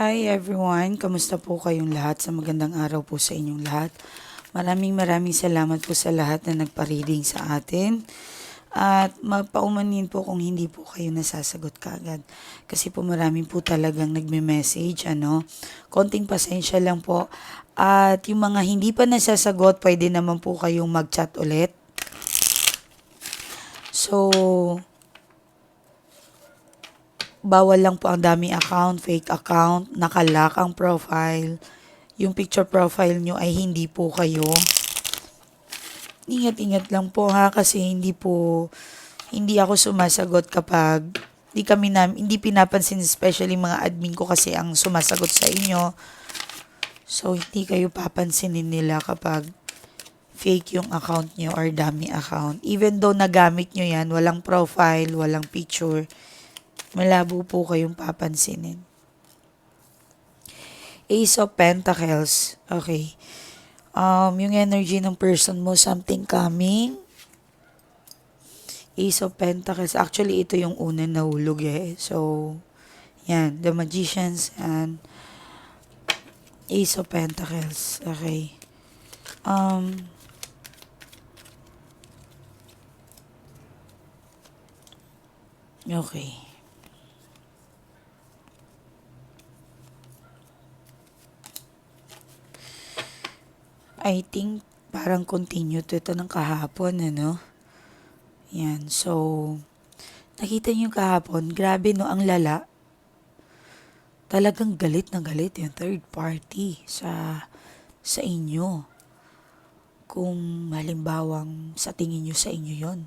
Hi everyone, kamusta po kayong lahat? Sa magandang araw po sa inyong lahat. Maraming maraming salamat po sa lahat na nagpa-reading sa atin. At magpaumanin po kung hindi po kayo nasasagot kaagad. Kasi po maraming po talagang nagme-message, ano. Konting pasensya lang po. At yung mga hindi pa nasasagot, pwede naman po kayong mag-chat ulit. So, bawal lang po ang dami account, fake account, nakalock ang profile. Yung picture profile nyo ay hindi po kayo. Ingat-ingat lang po ha kasi hindi po hindi ako sumasagot kapag hindi kami na, hindi pinapansin especially mga admin ko kasi ang sumasagot sa inyo. So hindi kayo papansinin nila kapag fake yung account nyo or dummy account. Even though nagamit nyo yan, walang profile, walang picture, malabo po kayong papansinin. Ace of Pentacles. Okay. Um, yung energy ng person mo, something coming. Ace of Pentacles. Actually, ito yung una na hulog eh. So, yan. The Magicians and Ace of Pentacles. Okay. Um, okay. I think parang continue to ito ng kahapon, ano? Yan, so, nakita niyo kahapon, grabe no, ang lala. Talagang galit na galit yung third party sa sa inyo. Kung halimbawang sa tingin nyo sa inyo yon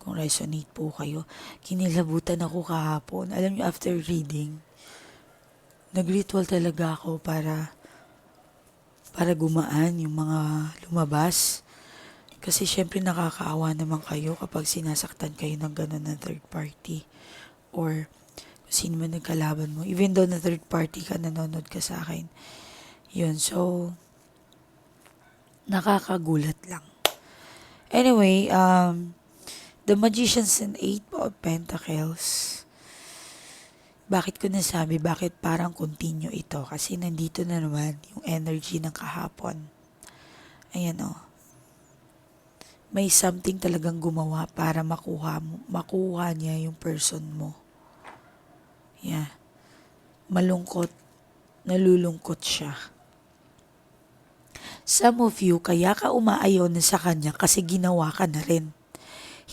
kung resonate po kayo. Kinilabutan ako kahapon. Alam niyo, after reading, nag-ritual talaga ako para para gumaan yung mga lumabas. Kasi syempre nakakaawa naman kayo kapag sinasaktan kayo ng gano'n ng third party. Or sino man nagkalaban mo. Even though na third party ka, nanonood ka sa akin. Yun, so, nakakagulat lang. Anyway, um, The Magicians and Eight of Pentacles. Bakit ko nasabi, bakit parang continue ito? Kasi nandito na naman yung energy ng kahapon. Ayan o. May something talagang gumawa para makuha, makuha niya yung person mo. Yeah. Malungkot. Nalulungkot siya. Some of you, kaya ka umaayaw na sa kanya kasi ginawa ka na rin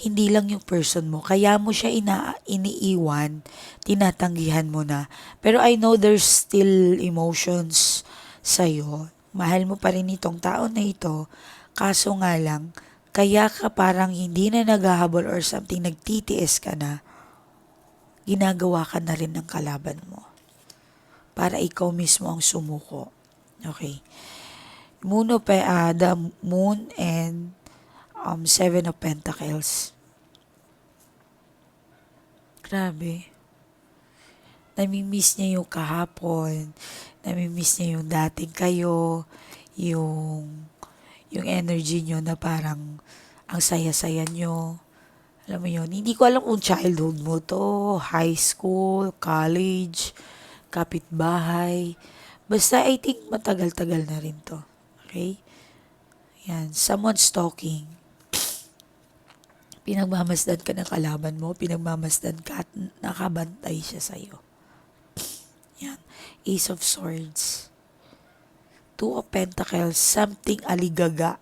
hindi lang yung person mo. Kaya mo siya ina iniiwan, tinatanggihan mo na. Pero I know there's still emotions sa'yo. Mahal mo pa rin itong tao na ito. Kaso nga lang, kaya ka parang hindi na naghahabol or something, nagtitiis ka na, ginagawa ka na rin ng kalaban mo. Para ikaw mismo ang sumuko. Okay. Moon of, uh, the moon and um, Seven of Pentacles. Grabe. Namimiss niya yung kahapon. Namimiss niya yung dating kayo. Yung, yung energy niyo na parang ang saya-saya niyo. Alam mo yun, hindi ko alam kung childhood mo to, high school, college, kapitbahay. Basta I think matagal-tagal na rin to. Okay? Yan, someone stalking pinagmamasdan ka ng kalaban mo, pinagmamasdan ka at nakabantay siya sa'yo. Yan. Ace of Swords. Two of Pentacles, something aligaga.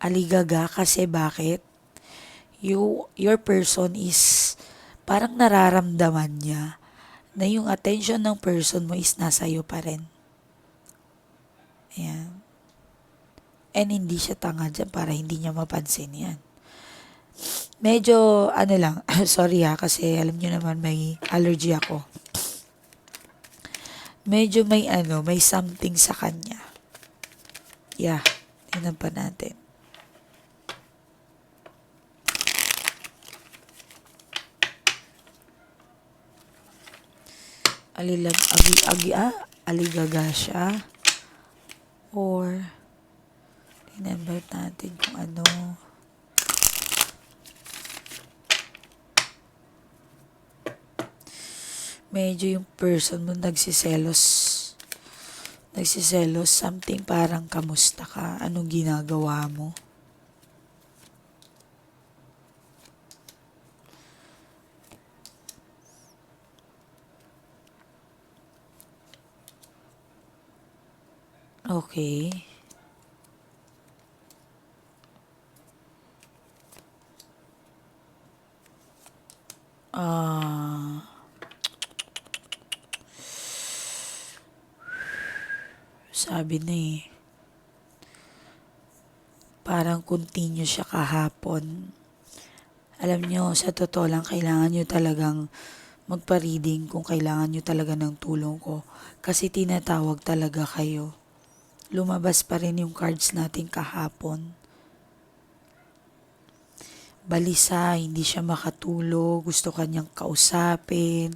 Aligaga kasi bakit? You, your person is parang nararamdaman niya na yung attention ng person mo is nasa iyo pa rin. Ayan. And hindi siya tanga dyan para hindi niya mapansin yan. Medyo, ano lang, sorry ha, kasi alam nyo naman may allergy ako. Medyo may ano, may something sa kanya. Yeah, tingnan pa natin. Alilag, agi, agi, ah, aligaga siya. Or, ba natin kung ano, medyo yung person mo nagsiselos. Nagsiselos, something parang kamusta ka, anong ginagawa mo. Okay. Ah. Sabi na eh. Parang continue siya kahapon. Alam nyo, sa totoo lang, kailangan nyo talagang magpa-reading kung kailangan nyo talaga ng tulong ko. Kasi tinatawag talaga kayo. Lumabas pa rin yung cards natin kahapon. Balisa, hindi siya makatulog, gusto kanyang kausapin.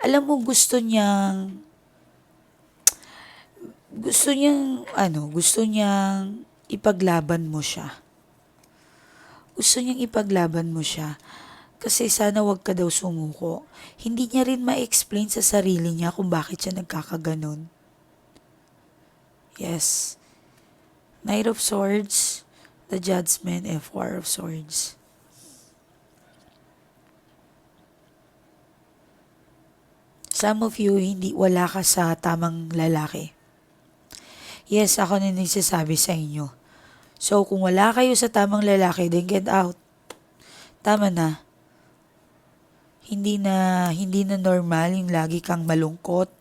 Alam mo, gusto niyang gusto niyang ano, gusto niyang ipaglaban mo siya. Gusto niyang ipaglaban mo siya. Kasi sana wag ka daw sumuko. Hindi niya rin ma-explain sa sarili niya kung bakit siya nagkakaganon. Yes. Knight of Swords, the Judgment, and Four of Swords. Some of you, hindi wala ka sa tamang lalaki. Yes, ako na nagsasabi sa inyo. So, kung wala kayo sa tamang lalaki, then get out. Tama na. Hindi na, hindi na normal yung lagi kang malungkot.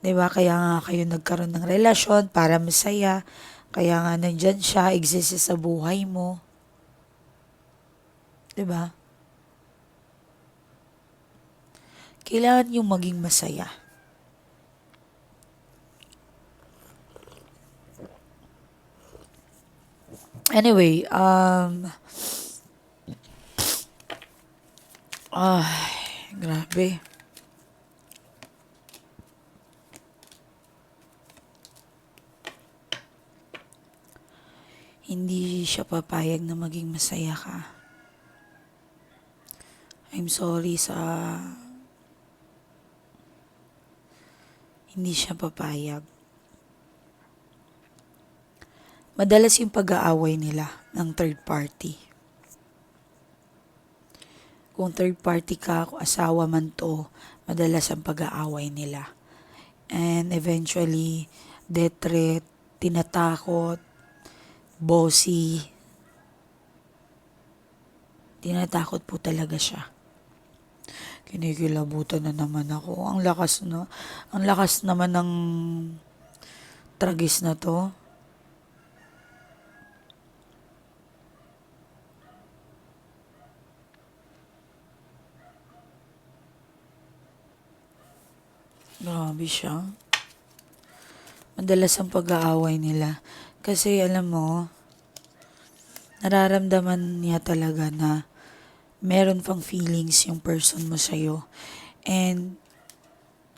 ba Kaya nga kayo nagkaroon ng relasyon para masaya. Kaya nga nandyan siya, exist sa buhay mo. ba Kailangan yung maging masaya. Anyway, um, ay, grabe. Hindi siya papayag na maging masaya ka. I'm sorry sa hindi siya papayag. Madalas yung pag-aaway nila ng third party. Kung third party ka, kung asawa man to, madalas ang pag-aaway nila. And eventually, death threat, tinatakot, bossy. Tinatakot po talaga siya. Kinikilabutan na naman ako. Ang lakas na, ang lakas naman ng tragis na to. Grabe siya. Madalas ang pag-aaway nila. Kasi alam mo, nararamdaman niya talaga na meron pang feelings yung person mo sa'yo. And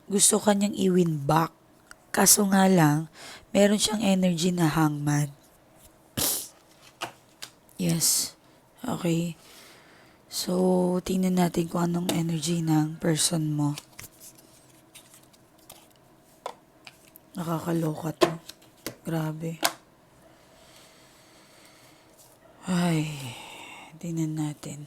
gusto kanyang i-win back. Kaso nga lang, meron siyang energy na hangman. Yes. Okay. So, tingnan natin kung anong energy ng person mo. Nakakaloka to. Grabe. Ay, tingnan natin.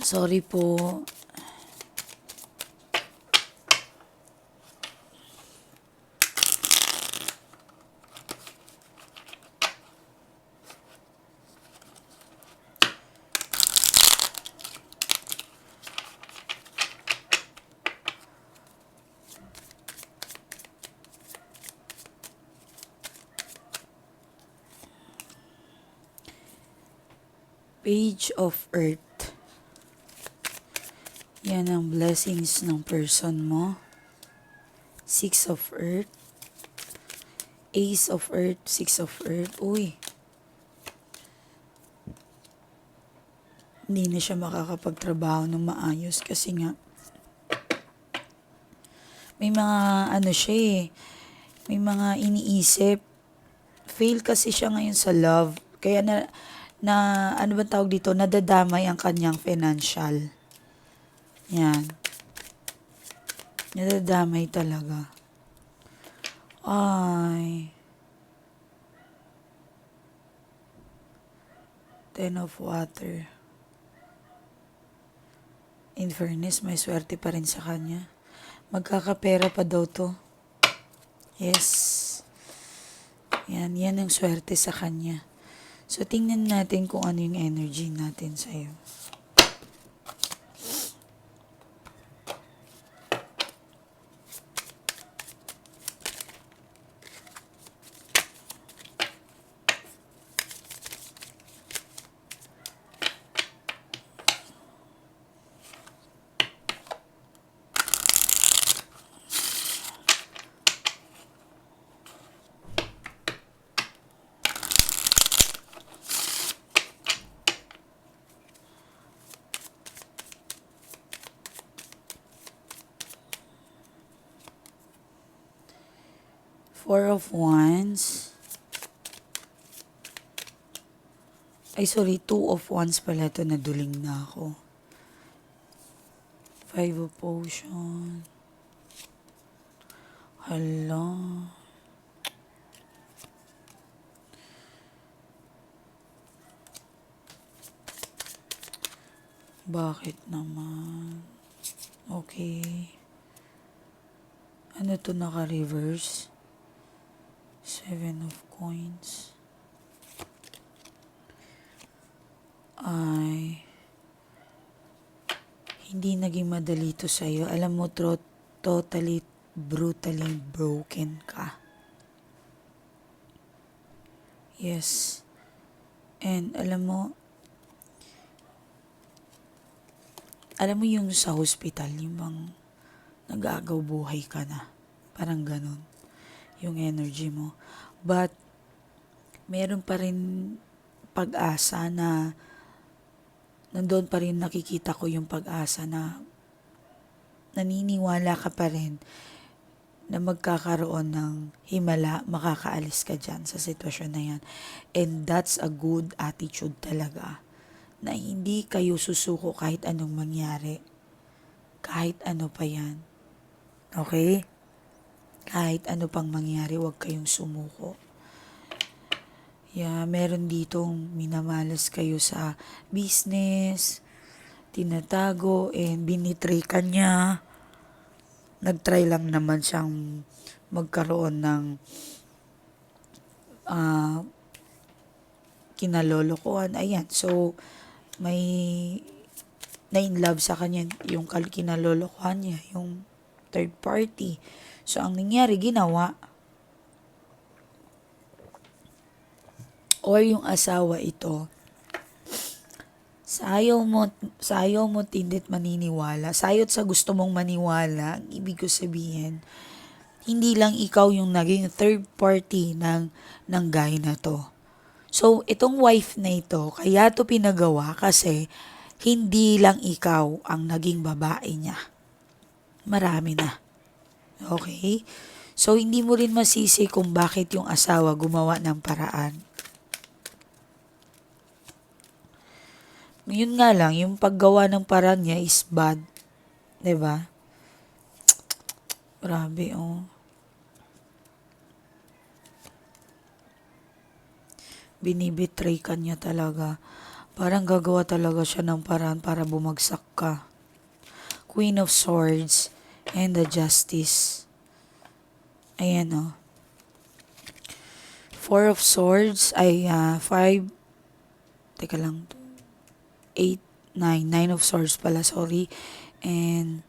Sorry po. Page of Earth. Yan ang blessings ng person mo. Six of Earth. Ace of Earth, Six of Earth. Uy. Hindi na siya makakapagtrabaho ng maayos kasi nga may mga ano siya eh. May mga iniisip fail kasi siya ngayon sa love. Kaya na, na ano ba tawag dito, nadadamay ang kanyang financial. Yan. Nadadamay talaga. Ay. Ten of water. In fairness, may swerte pa rin sa kanya. Magkakapera pa daw to. Yes. Yan, yan ang swerte sa kanya. So, tingnan natin kung ano yung energy natin sa'yo. Four of Wands. Ay, sorry. Two of Wands pala ito. Naduling na ako. Five of Potion. Hala. Bakit naman? Okay. Ano to naka-reverse? Seven of coins. Ay. Hindi naging madali to sa'yo. Alam mo, tro, totally, brutally broken ka. Yes. And alam mo, alam mo yung sa hospital, yung bang nag-aagaw buhay ka na. Parang ganun yung energy mo. But, meron pa rin pag-asa na nandoon pa rin nakikita ko yung pag-asa na naniniwala ka pa rin na magkakaroon ng himala, makakaalis ka dyan sa sitwasyon na yan. And that's a good attitude talaga. Na hindi kayo susuko kahit anong mangyari. Kahit ano pa yan. Okay? Kahit ano pang mangyari, huwag kayong sumuko. Yeah, meron ditong minamalas kayo sa business, tinatago, and binitray ka niya. Nagtry lang naman siyang magkaroon ng ah kinalolokohan. Ayan, so may na in love sa kanya yung kinalolokohan niya, yung third party. So, ang nangyari, ginawa. Or yung asawa ito, sa ayaw mo, sa ayaw mo tindit maniniwala, sayot sa gusto mong maniwala, ang ibig ko sabihin, hindi lang ikaw yung naging third party ng, ng guy na to. So, itong wife na ito, kaya to pinagawa kasi hindi lang ikaw ang naging babae niya. Marami na. Okay? So, hindi mo rin masisi kung bakit yung asawa gumawa ng paraan. Yun nga lang, yung paggawa ng paraan niya is bad. ba? Grabe, oh. Binibitray ka niya talaga. Parang gagawa talaga siya ng paraan para bumagsak ka. Queen of Swords and the Justice. Ayan, oh. Four of Swords ay ah, five. Teka lang. Eight, nine. Nine of Swords pala, sorry. And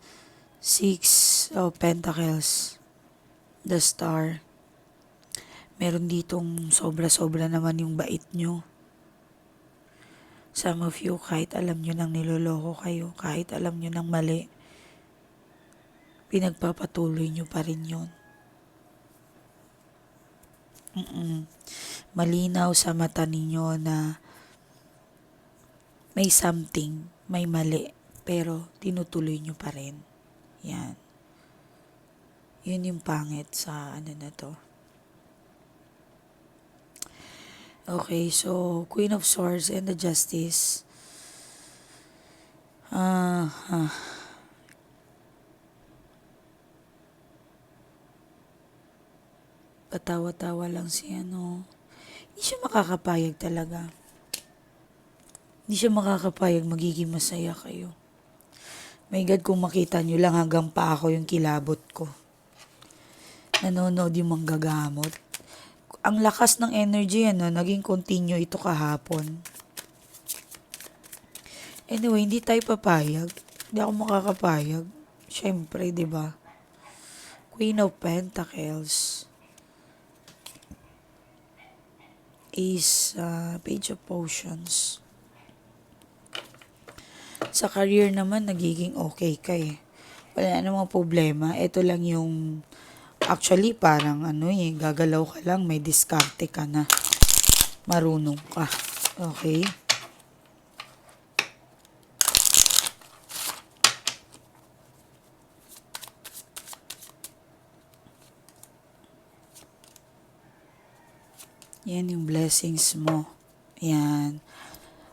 six of Pentacles. The Star. Meron ditong sobra-sobra naman yung bait nyo. Some of you, kahit alam nyo nang niloloko kayo, kahit alam nyo nang mali, pinagpapatuloy nyo pa rin yun. Mm-mm. Malinaw sa mata ninyo na may something, may mali, pero tinutuloy nyo pa rin. Yan. Yun yung pangit sa ano na to. Okay, so Queen of Swords and the Justice. Ah, ah. Patawa-tawa lang si ano. Hindi siya makakapayag talaga. Hindi siya makakapayag magiging masaya kayo. My God, kung makita nyo lang hanggang pa ako yung kilabot ko. Nanonood yung manggagamot. Ang lakas ng energy, ano, naging continue ito kahapon. Anyway, hindi tayo papayag. Hindi ako makakapayag. Siyempre, di ba? Queen of Pentacles. Is uh, Page of Potions. Sa career naman, nagiging okay ka eh. Wala namang problema. Ito lang yung Actually, parang ano eh, gagalaw ka lang, may diskarte ka na. Marunong ka. Okay? Yan yung blessings mo. Yan.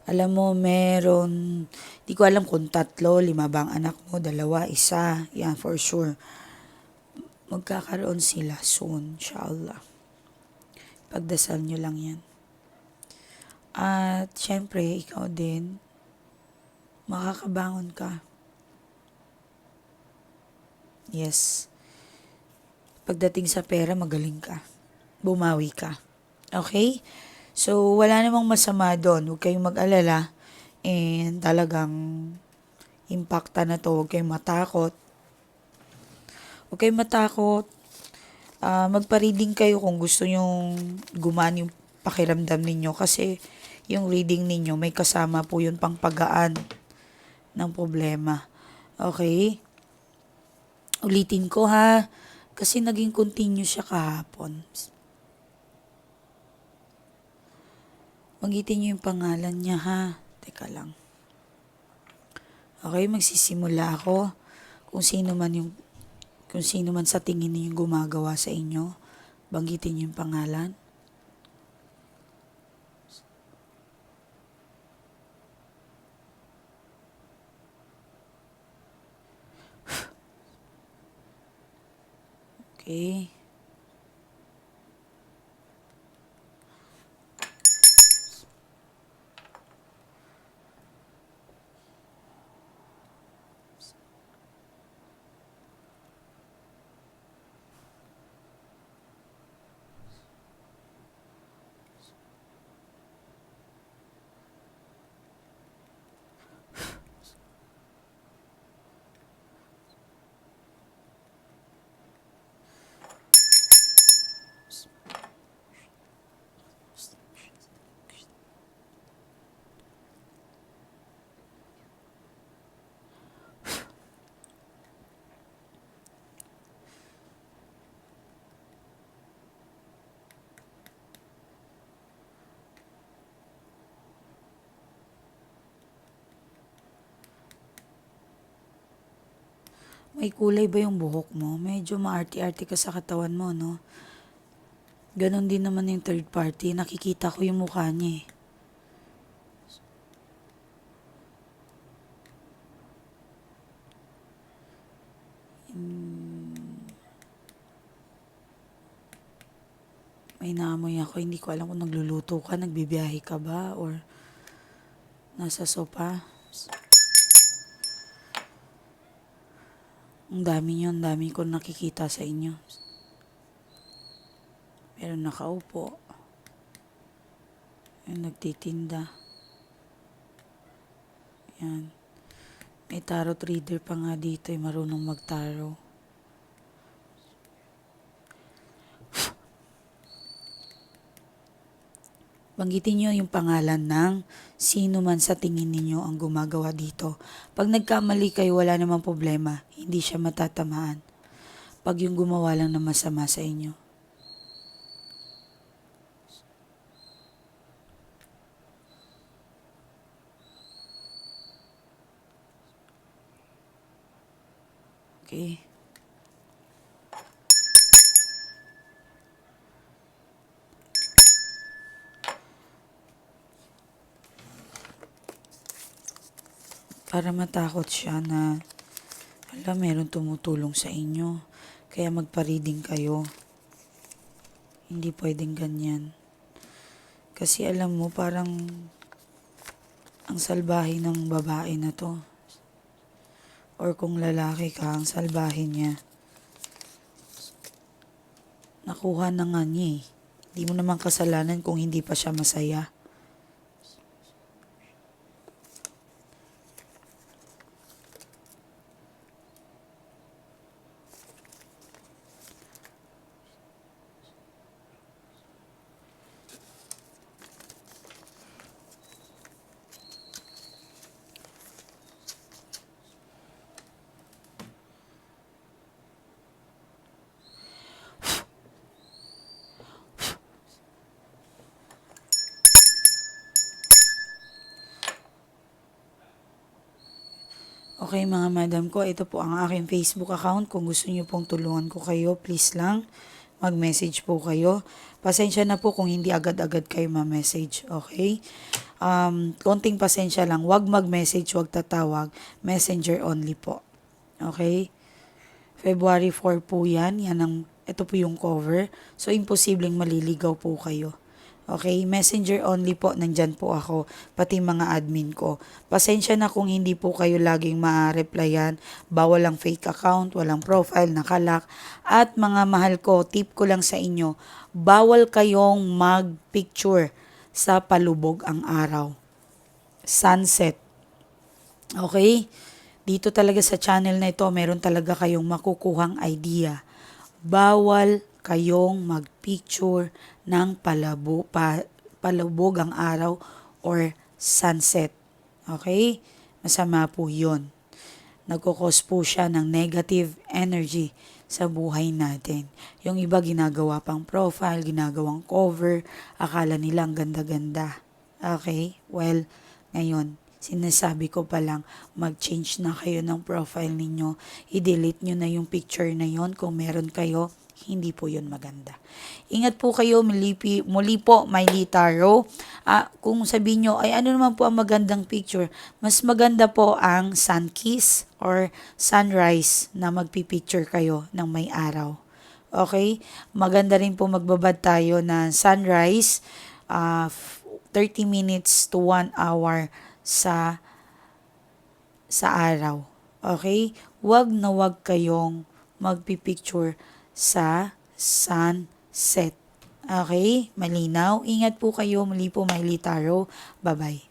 Alam mo, meron, di ko alam kung tatlo, lima bang anak mo, dalawa, isa. Yan, for sure magkakaroon sila soon, inshallah. Pagdasal nyo lang yan. At, syempre, ikaw din, makakabangon ka. Yes. Pagdating sa pera, magaling ka. Bumawi ka. Okay? So, wala namang masama doon. Huwag kayong mag-alala. And talagang impacta na to. Huwag kayong matakot Huwag kayong matakot. Uh, magpa-reading kayo kung gusto nyong gumaan yung pakiramdam ninyo kasi yung reading ninyo may kasama po yun pang pagaan ng problema. Okay? Ulitin ko ha. Kasi naging continue siya kahapon. Magitin niyo yung pangalan niya ha. Teka lang. Okay, magsisimula ako. Kung sino man yung kung sino man sa tingin niyo gumagawa sa inyo, banggitin niyo yung pangalan. Okay. May kulay ba yung buhok mo? Medyo maarti-arti ka sa katawan mo, no? Ganon din naman yung third party. Nakikita ko yung mukha niya eh. Hmm. May naamoy ako. Hindi ko alam kung nagluluto ka, nagbibiyahe ka ba, or nasa sopa. Ang dami nyo, ang dami ko nakikita sa inyo. Pero nakaupo. Yung nagtitinda. Yan. May tarot reader pa nga dito, eh, marunong magtaro. Banggitin nyo yung pangalan ng sino man sa tingin ninyo ang gumagawa dito. Pag nagkamali kayo, wala namang problema. Hindi siya matatamaan. Pag yung gumawa lang na masama sa inyo. Okay. Para matakot siya na, alam, meron tumutulong sa inyo. Kaya magpa-reading kayo. Hindi pwedeng ganyan. Kasi alam mo, parang ang salbahe ng babae na to. Or kung lalaki ka, ang salbahe niya. Nakuha na nga niya eh. Hindi mo naman kasalanan kung hindi pa siya masaya. Okay mga madam ko, ito po ang aking Facebook account. Kung gusto niyo pong tulungan ko kayo, please lang mag-message po kayo. Pasensya na po kung hindi agad-agad kayo ma-message, okay? Um, konting pasensya lang, wag mag-message, wag tatawag, messenger only po. Okay? February 4 po yan, yan ang, ito po yung cover. So, imposibleng maliligaw po kayo. Okay, messenger only po, nandyan po ako, pati mga admin ko. Pasensya na kung hindi po kayo laging ma-replyan, bawal ang fake account, walang profile, nakalak. At mga mahal ko, tip ko lang sa inyo, bawal kayong mag-picture sa palubog ang araw. Sunset. Okay? Dito talaga sa channel na ito, meron talaga kayong makukuhang idea. Bawal kayong mag-picture ng palabo, pa, palubog ang araw or sunset. Okay? Masama po yun. Nagkukos po siya ng negative energy sa buhay natin. Yung iba ginagawa pang profile, ginagawang cover, akala nila ang ganda-ganda. Okay? Well, ngayon, sinasabi ko pa lang, mag-change na kayo ng profile ninyo. I-delete nyo na yung picture na yon kung meron kayo hindi po yun maganda. Ingat po kayo, muli, muli po, Miley Taro. Ah, kung sabihin nyo, ay ano naman po ang magandang picture, mas maganda po ang sun kiss or sunrise na magpipicture kayo ng may araw. Okay? Maganda rin po magbabad tayo na sunrise, uh, 30 minutes to 1 hour sa sa araw. Okay? Huwag na huwag kayong magpipicture sa sunset. Okay? Malinaw? Ingat po kayo. Muli po, Miley Taro. Bye-bye.